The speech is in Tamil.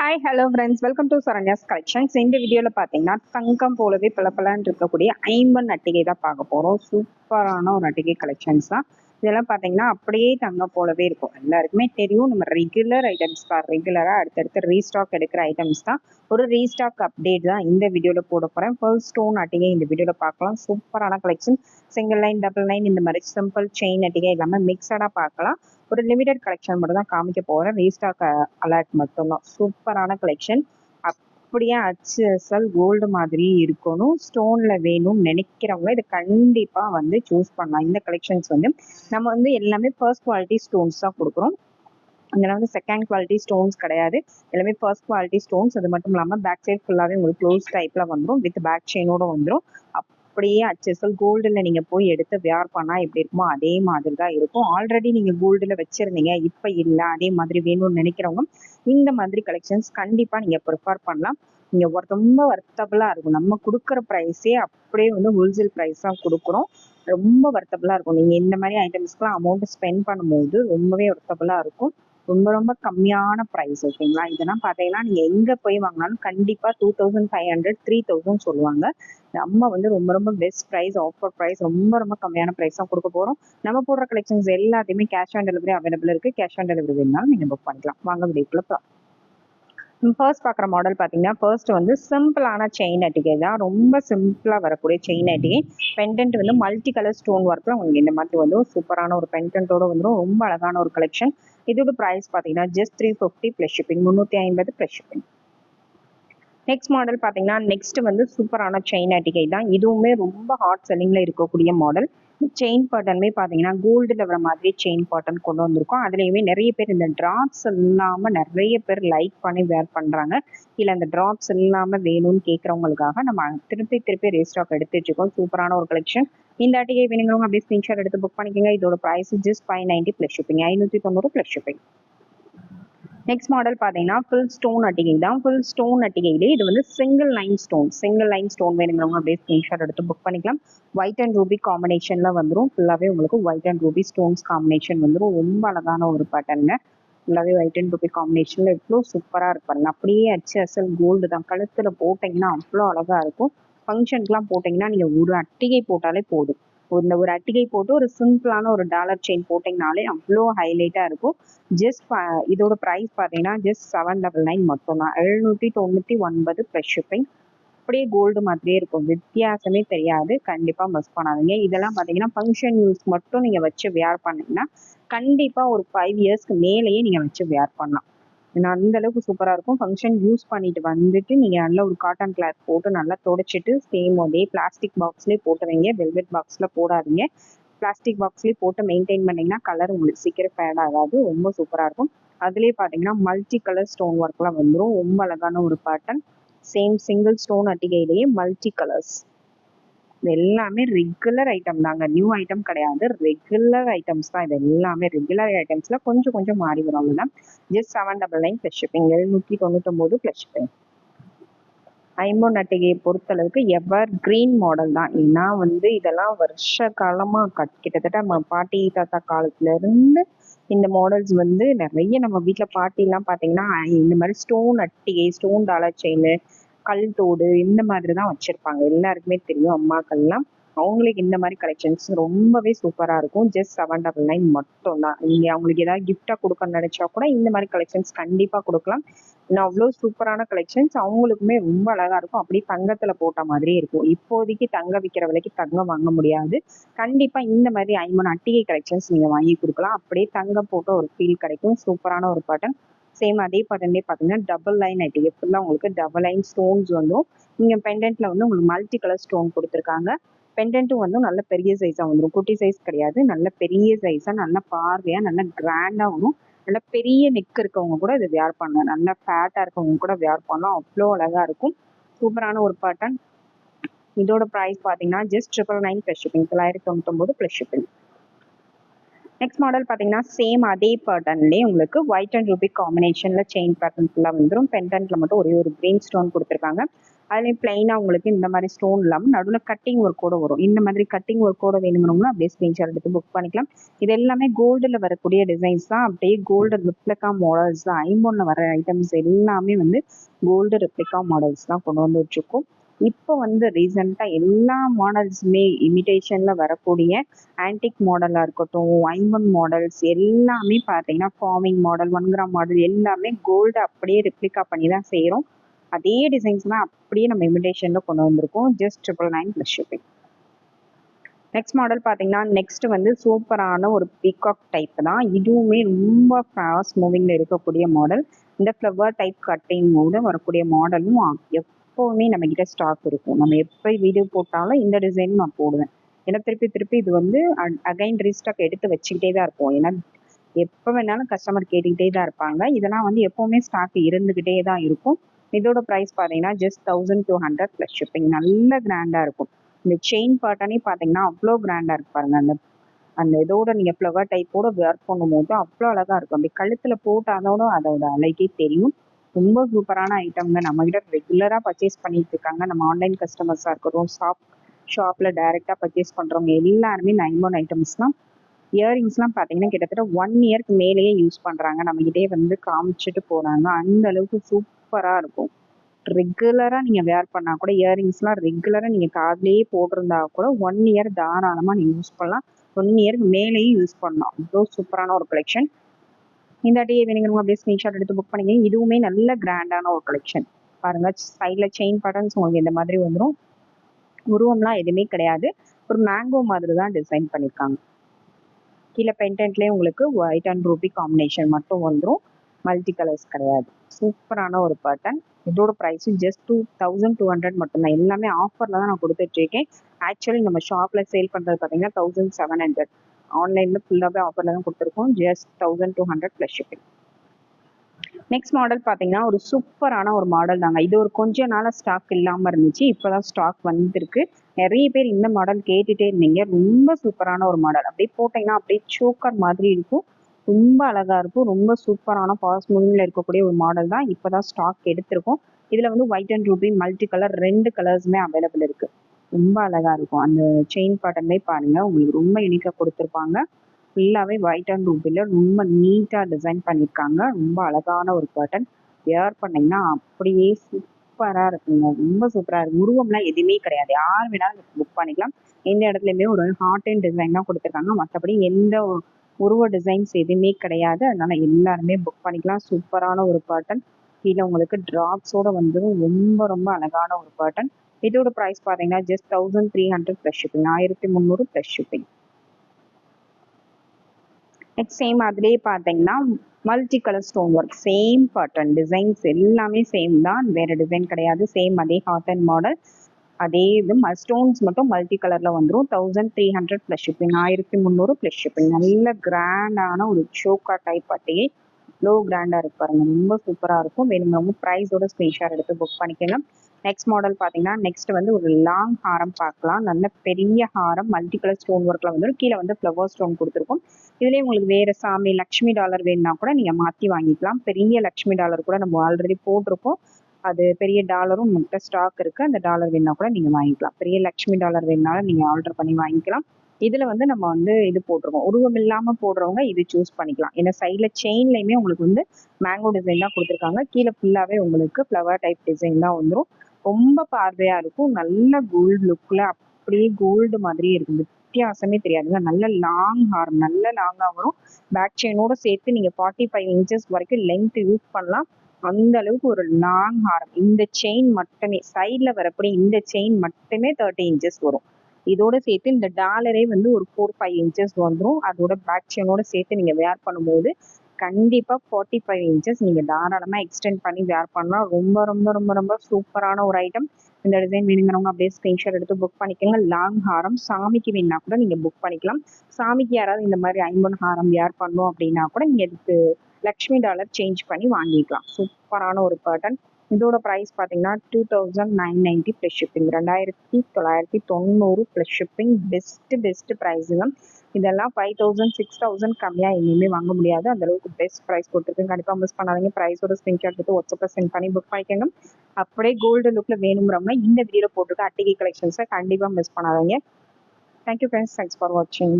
Hi hello friends welcome to Saranya's collections இந்த வீடியோவில் பார்த்தீங்கன்னா தங்கம் போலவே பளபளன்னு இருக்கக்கூடிய ஐம்பன் நட்டிகை தான் பார்க்க போகிறோம் சூப்பரான ஒரு அட்டிகை கலெக்ஷன்ஸ் தான். இதெல்லாம் பார்த்தீங்கன்னா அப்படியே தங்கம் போலவே இருக்கும். எல்லாருக்குமே தெரியும். நம்ம ரெகுலர் ஐட்டம்ஸ் தான் ரெகுலராக அடுத்தடுத்து ரீஸ்டாக் எடுக்கிற ஐட்டம்ஸ் தான். ஒரு ரீஸ்டாக் அப்டேட் தான் இந்த வீடியோவில் போட போகிறேன் ஃபர்ஸ்ட் ஸ்டோன் அட்டிகை இந்த வீடியோவில் பார்க்கலாம். சூப்பரான collection single line double line இந்த மாதிரி சிம்பிள் செயின் அட்டிகை எல்லாமே மிக்சடாக பார்க்கலாம். ஒரு லிமிடெட் கலெக்ஷன் மட்டும் தான் காமிக்க போகிறேன் ரீஸ்டாக் அலர்ட் மட்டும்தான். சூப்பரான கலெக்ஷன் அப்படியே ஹச்எஸ்எல் கோல்டு மாதிரி இருக்கணும். ஸ்டோனில் வேணும்னு நினைக்கிறவங்க இதை கண்டிப்பாக வந்து சூஸ் பண்ணலாம். இந்த கலெக்ஷன்ஸ் வந்து நம்ம வந்து எல்லாமே ஃபர்ஸ்ட் குவாலிட்டி ஸ்டோன்ஸ் தான் கொடுக்குறோம். இதில் வந்து செகண்ட் குவாலிட்டி ஸ்டோன்ஸ் கிடையாது. எல்லாமே ஃபர்ஸ்ட் குவாலிட்டி ஸ்டோன்ஸ் அது மட்டும் இல்லாமல் பேக் சைட் ஃபுல்லாகவே உங்களுக்கு க்ளோஸ் டைப்பில் வந்துடும் வித் பேக் செயினோட வந்துடும் அப்படியே அச்சசல் கோல்டில் நீங்கள் போய் எடுத்து வியார் பண்ணால் எப்படி இருக்குமோ அதே மாதிரி தான் இருக்கும். ஆல்ரெடி நீங்கள் கோல்டில் வச்சுருந்தீங்க இப்போ இல்லை அதே மாதிரி வேணும்னு நினைக்கிறவங்க இந்த மாதிரி கலெக்ஷன்ஸ் கண்டிப்பாக நீங்கள் ப்ரிஃபர் பண்ணலாம். நீங்கள் ரொம்ப வர்த்தபுளாக இருக்கும். நம்ம கொடுக்குற ப்ரைஸே அப்படியே வந்து ஹோல்சேல் ப்ரைஸ் தான் கொடுக்குறோம். ரொம்ப வர்த்தபுளாக இருக்கும். நீங்கள் இந்த மாதிரி ஐட்டம்ஸ்க்குலாம் அமௌண்ட் ஸ்பெண்ட் பண்ணும்போது ரொம்பவே வர்த்தபுளாக இருக்கும். ரொம்ப ரொம்ப கம்மியான ப்ரைஸ் ஓகேங்களா இதெல்லாம் பார்த்தீங்கன்னா நீங்கள் எங்கே போய் வாங்கினாலும் கண்டிப்பாக two thousand five hundred three thousand சொல்லுவாங்க. நம்ம வந்து ரொம்ப ரொம்ப பெஸ்ட் ப்ரைஸ் ஆஃபர் ப்ரைஸ் ரொம்ப ரொம்ப கம்மியான ப்ரைஸ் தான் கொடுக்க போகிறோம் நம்ம போடுற கலெக்ஷன்ஸ் எல்லாத்தையுமே கேஷ் ஆன் டெலிவரி அவைலபிள் இருக்குது கேஷ் ஆன் டெலிவரி வேணாலும் நீங்கள் புக் பண்ணிக்கலாம். வாங்க வீடியோக்குள்ள ஃபர்ஸ்ட் பார்க்குற மாடல் பார்த்தீங்கன்னா ஃபர்ஸ்ட் வந்து சிம்பிளான செயின் அட்டிகை தான். ரொம்ப சிம்பிளாக வரக்கூடிய செயின் அட்டிகை பெண்டன்ட் வந்து மல்டி கலர் ஸ்டோன் ஒர்க்கில் உங்களுக்கு இந்த மாதிரி வந்து சூப்பரான ஒரு பெண்டன்ட்டோட வந்துடும் ரொம்ப அழகான ஒரு கலெக்ஷன் இதோட ப்ரைஸ் பார்த்தீங்கன்னா just three fifty plus shipping முந்நூற்றி ஐம்பது ப்ளஸ் ஷிப்பிங் நெக்ஸ்ட் மாடல் பார்த்தீங்கன்னா நெக்ஸ்ட் வந்து சூப்பரான செயின் அட்டிகை தான். இதுவுமே ரொம்ப ஹாட் செல்லிங்கில் இருக்கக்கூடிய மாடல் செயின் பாட்டனுமே பார்த்தீங்கன்னா கோல்டில் வர மாதிரி செயின் பாட்டன் கொண்டு வந்திருக்கோம். அதுலேயுமே நிறைய பேர் இந்த ட்ராப்ஸ் இல்லாமல் நிறைய பேர் லைக் பண்ணி வேர் பண்ணுறாங்க இல்லை அந்த ட்ராப்ஸ் இல்லாமல் வேணும்னு கேட்குறவங்களுக்காக நம்ம திருப்பி திருப்பி ரீஸ்டாக் எடுத்து வச்சுக்கோம் சூப்பரான ஒரு கலெக்ஷன் இந்த அட்டிகை வேணுங்கிறவங்க அப்படியே ஸ்கிரீன்ஷாட் எடுத்து புக் பண்ணிக்கோங்க. இதோட price just five ninety plus shipping ஐநூற்றி தொண்ணூறு ப்ளஸ் ஷிப்பிங் நெக்ஸ்ட் மாடல் பார்த்தீங்கன்னா ஃபுல் ஸ்டோன் அட்டிகை தான். ஃபுல் ஸ்டோன் அட்டிகையிலே இது வந்து single line stone single line stone வேணுங்கிறவங்க அப்படியே ஸ்க்ரீன்ஷாட் எடுத்து புக் பண்ணிக்கலாம். ஒயிட் அண்ட் ரூபி காம்பினேஷனில் வந்துடும் ஃபுல்லாகவே உங்களுக்கு white and ruby stones combination வந்துடும் ரொம்ப அழகான ஒரு பேட்டர்னுங்க ஃபுல்லாகவே ஒயிட் அண்ட் ரூபி காம்பினேஷனில் எவ்வளோ சூப்பராக இருப்பாருங்க அப்படியே அச்சு அசல் கோல்டு தான். கழுத்தில் போட்டிங்கன்னா அவ்வளோ அழகாக இருக்கும். ஃபங்க்ஷனுக்குலாம் போட்டிங்கன்னா நீங்கள் ஒரு அட்டிகை போட்டாலே போதும். இந்த ஒரு அட்டிகை போட்டு ஒரு சிம்பிளான ஒரு டாலர் செயின் போட்டிங்கனாலே அவ்வளோ ஹைலைட்டாக இருக்கும். ஜஸ்ட் இதோட ப்ரைஸ் பார்த்தீங்கன்னா ஜஸ்ட் செவன் டபுள் நைன் மட்டும்தான். எழுநூற்றி தொண்ணூற்றி ஒன்பது ப்ரெஷ் ஷிப்பிங் அப்படியே கோல்டு மாதிரியே இருக்கும். வித்தியாசமே தெரியாது. கண்டிப்பாக மிஸ் பண்ணாதீங்க. இதெல்லாம் பார்த்தீங்கன்னா ஃபங்க்ஷன் யூஸ் மட்டும் நீங்கள் வச்சு வியர் பண்ணீங்கன்னா கண்டிப்பாக ஒரு ஃபைவ் இயர்ஸ்க்கு மேலேயே நீங்கள் வச்சு வியர் பண்ணலாம். நான் அந்த அளவுக்கு சூப்பராக இருக்கும். ஃபங்க்ஷன் யூஸ் பண்ணிட்டு வந்துட்டு நீங்கள் நல்லா ஒரு காட்டன் கிளாத் போட்டு நல்லா துடைச்சிட்டு சேம் அதே பிளாஸ்டிக் பாக்ஸ்லேயே போட்டு வைங்க. வெல்வெட் பாக்ஸில் போடாதீங்க. பிளாஸ்டிக் பாக்ஸ்லேயே போட்டு மெயின்டைன் பண்ணிங்கன்னா கலர் உங்களுக்கு சீக்கிரம் ஃபேட் ஆகாது. ரொம்ப சூப்பராக இருக்கும். அதுலேயே பார்த்தீங்கன்னா மல்டி கலர் ஸ்டோன் ஒர்க்லாம் வந்துடும் ரொம்ப அழகான ஒரு பேட்டர்ன் சேம் சிங்கிள் ஸ்டோன் அட்டிகையிலேயே மல்டி கலர்ஸ் எல்லாமே ரெகுலர் ஐட்டம் தாங்க. நியூ ஐட்டம் கிடையாது. ரெகுலர் ஐட்டம்ஸ் தான் இது எல்லாமே. ரெகுலர் ஐட்டம்ஸ்ல கொஞ்சம் கொஞ்சம் மாறி வரும் அவ்வளோதான் just seven double nine plus shipping எழுநூற்றி தொண்ணூத்தொம்போது ப்ளஸ் ஷிப்பிங் ஐம்பொன் அட்டிகையை பொறுத்தளவுக்கு எவர் கிரீன் மாடல் தான். ஏன்னா வந்து இதெல்லாம் வருஷ காலமா கட் கிட்டத்தட்ட நம்ம பாட்டி தாத்தா காலத்துல இருந்து இந்த மாடல்ஸ் வந்து நிறைய நம்ம வீட்டுல பாட்டி எல்லாம் பாத்தீங்கன்னா இந்த மாதிரி ஸ்டோன் அட்டிகை ஸ்டோன் டாலர் செயின் கல் தோடு இந்த மாதிரி தான் வச்சிருப்பாங்க. எல்லாருக்குமே தெரியும் அம்மாக்கள்லாம். அவங்களுக்கு இந்த மாதிரி கலெக்ஷன்ஸ் ரொம்பவே சூப்பரா இருக்கும். ஜஸ்ட் செவன் டபுள் நைன் மட்டும் தான் நீங்க அவங்களுக்கு ஏதாவது கிஃப்டா கொடுக்க நினைச்சா கூட இந்த மாதிரி கலெக்ஷன்ஸ் கண்டிப்பா கொடுக்கலாம். இன்னும் அவ்வளோ சூப்பரான கலெக்ஷன்ஸ் அவங்களுக்குமே ரொம்ப அழகா இருக்கும். அப்படியே தங்கத்துல போட்ட மாதிரியே இருக்கும். இப்போதைக்கு தங்க விற்கிற விலைக்கு தங்கம் வாங்க முடியாது. கண்டிப்பா இந்த மாதிரி ஐம்பது அட்டிகை கலெக்ஷன்ஸ் நீங்க வாங்கி கொடுக்கலாம். அப்படியே தங்கம் போட்ட ஒரு ஃபீல் கிடைக்கும். சூப்பரான ஒரு பாட்டன் சேம் அதே பாட்டன்லேயே பார்த்தீங்கன்னா டபுள் லைன் ஐட்டி ஃபுல்லாக உங்களுக்கு டபுள் லைன் ஸ்டோன்ஸ் வந்துடும் இங்கே பெண்டன்ட்ல வந்து உங்களுக்கு மல்டி கலர் ஸ்டோன் கொடுத்துருக்காங்க பெண்டன்ட்டும் வந்து நல்ல பெரிய சைஸாக வந்துடும் குட்டி சைஸ் கிடையாது. நல்ல பெரிய சைஸாக நல்ல பார்வையாக நல்ல கிராண்டாக வரும் நல்ல பெரிய நெக் இருக்கவங்க கூட இதை வியர் பண்ணலாம். நல்ல ஃபேட்டாக இருக்கவங்க கூட வியர் பண்ணலாம். அவ்வளோ அழகாக இருக்கும். சூப்பரான ஒரு பேட்டர்ன் இதோட ப்ரைஸ் பார்த்தீங்கன்னா just triple nine plus shipping தொள்ளாயிரத்தி தொண்ணூத்தொம்பது ப்ளஸ் ஷிப்பிங் நெக்ஸ்ட் மாடல் பார்த்தீங்கன்னா சேம் அதே பேட்டர்ன்லேயே உங்களுக்கு ஒயிட் அண்ட் ரூபி காம்பினேஷனில் செயின் பேட்டர்ன் ஃபுல்லாக வந்துடும் பெண்டன்ட்ல மட்டும் ஒரே ஒரு கிரீன் ஸ்டோன் கொடுத்துருக்காங்க. அதுலேயும் பிளைனாக உங்களுக்கு இந்த மாதிரி ஸ்டோன் இல்லாமல் நடுவில் கட்டிங் ஒர்க்கோட வரும். இந்த மாதிரி கட்டிங் ஒர்க்கோட வேணுங்கிறவங்களும் அப்படியே ஸ்க்ரீன்ஷாட் எடுத்து புக் பண்ணிக்கலாம். இது எல்லாமே கோல்டில் வரக்கூடிய டிசைன்ஸ் தான். அப்படியே கோல்டு ரிப்ளிகா மாடல்ஸ் தான். ஐம்பொன்னில் வர ஐட்டம்ஸ் எல்லாமே வந்து கோல்டு ரிப்ளிகா மாடல்ஸ் தான் கொண்டு வந்து வச்சுருக்கோம். இப்போ வந்து ரீசெண்டாக எல்லா மாடல்ஸுமே இமிட்டேஷனில் வரக்கூடிய ஆன்டிக் மாடலாக இருக்கட்டும் ஐம்பன் மாடல்ஸ் எல்லாமே பார்த்தீங்கன்னா forming model one gram model எல்லாமே கோல்டு அப்படியே ரிப்ளிகா பண்ணி தான் செய்கிறோம் அதே டிசைன்ஸ் தான் அப்படியே நம்ம இமிட்டேஷனில் கொண்டு வந்திருக்கோம். Just triple nine plus shipping next model பார்த்தீங்கன்னா நெக்ஸ்ட் வந்து சூப்பரான ஒரு பீகாக் டைப் தான். இதுவுமே ரொம்ப ஃபாஸ்ட் மூவிங்கில் இருக்கக்கூடிய மாடல் இந்த ஃப்ளவர் டைப் கட்டிங் மூட வரக்கூடிய மாடலும் எப்போவுமே நம்ம கிட்ட ஸ்டாக் இருக்கும். நம்ம எப்போ வீடியோ போட்டாலும் இந்த டிசைன் நான் போடுவேன். ஏன்னா திருப்பி திருப்பி இது வந்து அகைன் ரீஸ்டாக் எடுத்து வச்சுக்கிட்டே தான் இருப்போம். ஏன்னா எப்போ வேணாலும் கஸ்டமர் கேட்டுக்கிட்டே தான் இருப்பாங்க. இதெல்லாம் வந்து எப்போவுமே ஸ்டாக் இருந்துக்கிட்டே தான் இருக்கும். இதோட ப்ரைஸ் பார்த்தீங்கன்னா just thousand two hundred plus shipping நல்ல கிராண்டாக இருக்கும். இந்த செயின் பாட்டானே பார்த்தீங்கன்னா அவ்வளோ கிராண்டாக இருக்கு பாருங்க. அந்த அந்த இதோட நீங்கள் ஃப்ளவர் டைப்போட ஒர்க் பண்ணும்போது அவ்வளோ அழகாக இருக்கும். அப்படி கழுத்தில் போட்டாதோட அதோட அழகே தெரியும். ரொம்ப சூப்பரான ஐட்டம்ங்க நம்மக்கிட்ட ரெகுலராக பர்ச்சேஸ் பண்ணிட்டு இருக்காங்க. நம்ம ஆன்லைன் கஸ்டமர்ஸாக இருக்கிறோம் ஷாப் ஷாப்பில் டைரெக்டாக பர்ச்சேஸ் பண்ணுறவங்க எல்லாருமே நைன் ஒன் ஐட்டம்ஸ்லாம் இயரிங்ஸ்லாம் பார்த்தீங்கன்னா கிட்டத்தட்ட ஒன் இயர்க்கு மேலேயே யூஸ் பண்ணுறாங்க நம்மகிட்டே வந்து காமிச்சிட்டு போகிறாங்க அந்த அளவுக்கு சூப்பராக இருக்கும். ரெகுலராக நீங்கள் வேர் பண்ணால் கூட இயரிங்ஸ்லாம் ரெகுலராக நீங்கள் காதுலேயே போட்டிருந்தா கூட ஒன் இயர் தாராளமாக நீங்கள் யூஸ் பண்ணலாம். ஒன் இயருக்கு மேலேயும் யூஸ் பண்ணலாம். அவ்வளோ சூப்பரான ஒரு கலெக்ஷன் இந்த அட்டையை வேணுங்கிறவங்க அப்படியே ஸ்க்ரீன்ஷாட் எடுத்து புக் பண்ணிங்க. இதுவுமே நல்ல கிராண்டான ஒரு கலெக்ஷன் பாருங்க சைடில் செயின் பட்டன்ஸ் உங்களுக்கு இந்த மாதிரி வந்துடும் உருவம்லாம் எதுவுமே கிடையாது. ஒரு மேங்கோ மாதிரி தான் டிசைன் பண்ணியிருக்காங்க கீழே பென்டென்ட்லேயே உங்களுக்கு ஒயிட் அண்ட் ரூபி காம்பினேஷன் மட்டும் வந்துடும் மல்டி கலர்ஸ் கிடையாது. சூப்பரான ஒரு பேட்டர்ன் இதோட ப்ரைஸும் just two thousand two hundred மட்டும்தான் எல்லாமே ஆஃபரில் தான் நான் கொடுத்துட்ருக்கேன் ஆக்சுவலி நம்ம ஷாப்பில் சேல் பண்ணுறது பார்த்தீங்கன்னா தௌசண்ட் செவன் ஹண்ட்ரட் ஆன்லைனில் ஃபுல்லாகவே ஆஃபரில் தான் கொடுத்துருக்கோம். Just thousand two hundred plus shipping next model பார்த்தீங்கன்னா ஒரு சூப்பரான ஒரு மாடல் தாங்க. இது ஒரு கொஞ்ச நாளாக ஸ்டாக் இல்லாமல் இருந்துச்சு. இப்போ தான் ஸ்டாக் வந்திருக்கு. நிறைய பேர் இந்த மாடல் கேட்டுகிட்டே இருந்தீங்க. ரொம்ப சூப்பரான ஒரு மாடல் அப்படியே போட்டிங்கன்னா அப்படியே சோக்கர் மாதிரி இருக்கும். ரொம்ப அழகா இருக்கும். ரொம்ப சூப்பரான ஃபாஸ்ட் மூவிங்ல இருக்கக்கூடிய ஒரு மாடல் தான். இப்போதான் ஸ்டாக் எடுத்திருக்கோம். இதுல வந்து white and ruby multi colour ரெண்டு கலர்ஸுமே அவைலபிள் இருக்கு. ரொம்ப அழகா இருக்கும். அந்த செயின் பேட்டர்னே பாருங்க உங்களுக்கு ரொம்ப யூனிக்கா கொடுத்துருப்பாங்க. ஃபுல்லாவே ஒயிட் அண்ட் ரூபில ரொம்ப நீட்டா டிசைன் பண்ணியிருக்காங்க ரொம்ப அழகான ஒரு பேட்டர்ன் வேர் பண்ணீங்கன்னா அப்படியே சூப்பரா இருக்குங்க. ரொம்ப சூப்பரா இருக்கு. உருவம்லாம் எதுவுமே கிடையாது. யார் வேணாலும் புக் பண்ணிக்கலாம். எந்த இடத்துலயுமே ஒரு ஹார்ட் அண்ட் டிசைன் தான் கொடுத்துருக்காங்க. மற்றபடி எந்த உருவ டிசைன்ஸ் எதுவுமே கிடையாது. அதனால எல்லாருமே புக் பண்ணிக்கலாம். சூப்பரான ஒரு பேட்டர்ன் கீழே உங்களுக்கு ட்ராப்ஸோட வந்து ரொம்ப ரொம்ப அழகான ஒரு பேட்டர்ன் இதோட ப்ரைஸ் பார்த்தீங்கன்னா just thousand three hundred plus shipping ஆயிரத்தி முந்நூறு ப்ளஸ் ஷிப்பிங் நெக்ஸ்ட் சேம் அதிலே பார்த்தீங்கன்னா multi colour stone work same pattern designs எல்லாமே சேம் தான். வேற டிசைன் கிடையாது. சேம் அதே ஹாட் அண்ட் மாடல் அதே இது ஸ்டோன்ஸ் மட்டும் மல்டி கலரில் வந்துடும் thousand three hundred plus shipping ஆயிரத்தி முந்நூறு ப்ளஸ் ஷிப்பிங் நல்ல கிராண்டான ஒரு ஷோக்கா டைப் அட்டையே லோ கிராண்டாக இருக்கு பாருங்க. ரொம்ப சூப்பராக இருக்கும். வேணுங்கிறவங்க ப்ரைஸோட ஸ்க்ரீன்ஷாட் எடுத்து புக் பண்ணிக்கோங்க. நெக்ஸ்ட் மாடல் பார்த்தீங்கன்னா நெக்ஸ்ட் வந்து ஒரு லாங் ஹாரம் பார்க்கலாம். நல்ல பெரிய ஹாரம் மல்டி கலர் ஸ்டோன் ஒர்க்கில் வந்து கீழே வந்து ஃப்ளவர் ஸ்டோன் கொடுத்துருக்கும். இதுலேயே உங்களுக்கு வேறு சாமி லக்ஷ்மி டாலர் வேணும்னா கூட நீங்கள் மாற்றி வாங்கிக்கலாம். பெரிய லக்ஷ்மி டாலர் கூட நம்ம ஆல்ரெடி போட்டிருக்கோம். அது பெரிய டாலரும் உங்கள்கிட்ட ஸ்டாக் இருக்குது அந்த டாலர் வேணா கூட நீங்கள் வாங்கிக்கலாம். பெரிய லக்ஷ்மி டாலர் வேணுனாலும் நீங்கள் ஆர்டர் பண்ணி வாங்கிக்கலாம். இதில் வந்து நம்ம வந்து இது போட்டிருக்கோம். உருவம் இல்லாமல் போடுறவங்க இது சூஸ் பண்ணிக்கலாம். ஏன்னா சைடில் செயின்லையுமே உங்களுக்கு வந்து மேங்கோ டிசைன் தான் கொடுத்துருக்காங்க. கீழே ஃபுல்லாகவே உங்களுக்கு ஃப்ளவர் டைப் டிசைன் தான் வந்துடும் ரொம்ப பார்வையாக இருக்கும். நல்ல கோல்டு லுக்கில் அப்படியே கோல்டு மாதிரியே இருக்கும். வித்தியாசமே தெரியாதுங்க. நல்ல லாங் ஹார்ம் நல்ல லாங்காக வரும். பேக் செயினோட சேர்த்து நீங்கள் ஃபார்ட்டி ஃபைவ் இன்ச்சஸ் வரைக்கும் லென்த் யூஸ் பண்ணலாம். அந்த அளவுக்கு ஒரு லாங் ஹாரம் இந்த செயின் மட்டுமே சைடில் வரக்கூடிய இந்த செயின் மட்டுமே தேர்ட்டி இன்ச்சஸ் வரும். இதோட சேர்த்து இந்த டாலரே வந்து ஒரு ஃபோர் ஃபைவ் இன்ச்சஸ் வந்துடும் அதோட பேக் செயினோட சேர்த்து நீங்கள் வேர் பண்ணும்போது கண்டிப்பாக ஃபார்ட்டி ஃபைவ் இன்ச்சஸ் நீங்கள் தாராளமாக எக்ஸ்டெண்ட் பண்ணி வேர் பண்ணலாம். ரொம்ப ரொம்ப ரொம்ப ரொம்ப சூப்பரான ஒரு ஐட்டம் இந்த டிசைன் வேணுங்கிறவங்க அப்படியே ஸ்க்ரீன்ஷாட் எடுத்து புக் பண்ணிக்கோங்க. லாங் ஹாரம் சாமிக்கு வேணுன்னா கூட நீங்கள் புக் பண்ணிக்கலாம். சாமிக்கு யாராவது இந்த மாதிரி ஐம்பது ஹாரம் வேர் பண்ணணும் அப்படின்னா கூட நீங்கள் இதுக்கு லக்ஷ்மி டாலர் சேஞ்ச் பண்ணி வாங்கிக்கலாம். சூப்பரான ஒரு பேட்டர்ன் இதோட ப்ரைஸ் பார்த்தீங்கன்னா two thousand nine ninety plus shipping ரெண்டாயிரத்தி தொள்ளாயிரத்தி தொண்ணூறு ப்ளஸ் ஷிப்பிங் பெஸ்ட்டு பெஸ்ட்டு ப்ரைஸுங்க இதெல்லாம் ஃபைவ் தௌசண்ட் சிக்ஸ் தௌசண்ட் கம்மியாக எங்கேயுமே வாங்க முடியாது. அந்தளவுக்கு பெஸ்ட் ப்ரைஸ் கொடுத்துருக்கு கண்டிப்பாக மிஸ் பண்ணாதீங்க. ப்ரைஸோட ஸ்க்ரீன்ஷாட் எடுத்து வாட்ஸ்அப்பில் சென்ட் பண்ணி புக் பண்ணிக்கோங்க. அப்படியே கோல்டு லுக்கில் வேணுங்கிறவங்க இந்த வீடியோவில் போட்டிருக்க அட்டிகை கலெக்ஷன்ஸை கண்டிப்பாக மிஸ் பண்ணாதீங்க. தேங்க்யூ ஃப்ரெண்ட்ஸ் தேங்க்ஸ் ஃபார் வாட்சிங்